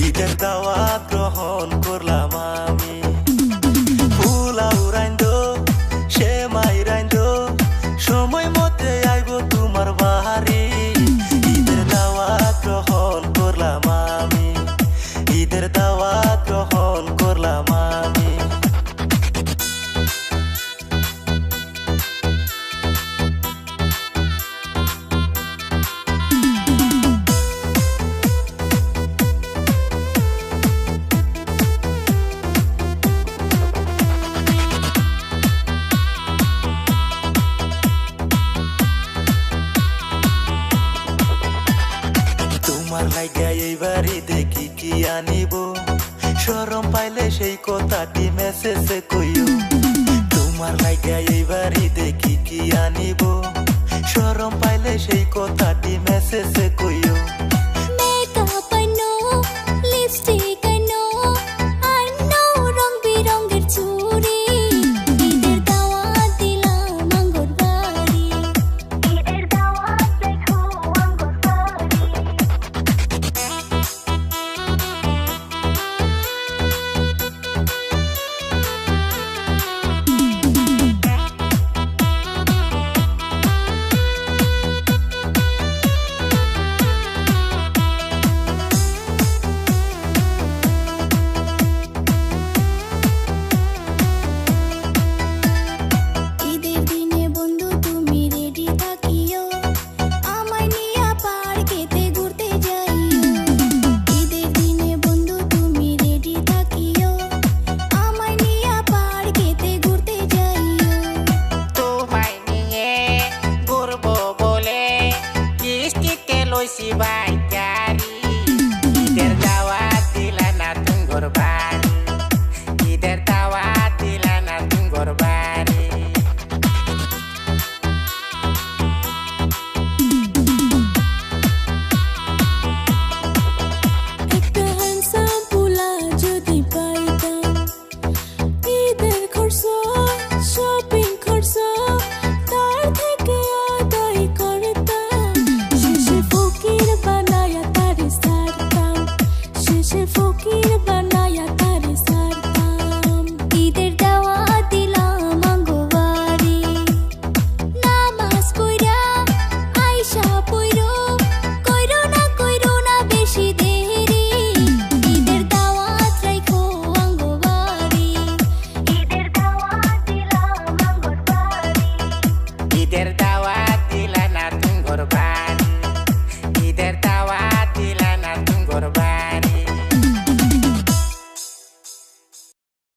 ঈদের দাওয়াত গ্রহণ করলাম। তোমার লাইগা এই বাড়ি দেখি কি আনিব? সরম পাইলে সেই কথাটি মেসেজে কইও। তোমার লাইগা এই বাড়ি দেখি কি আনিব? I see why. for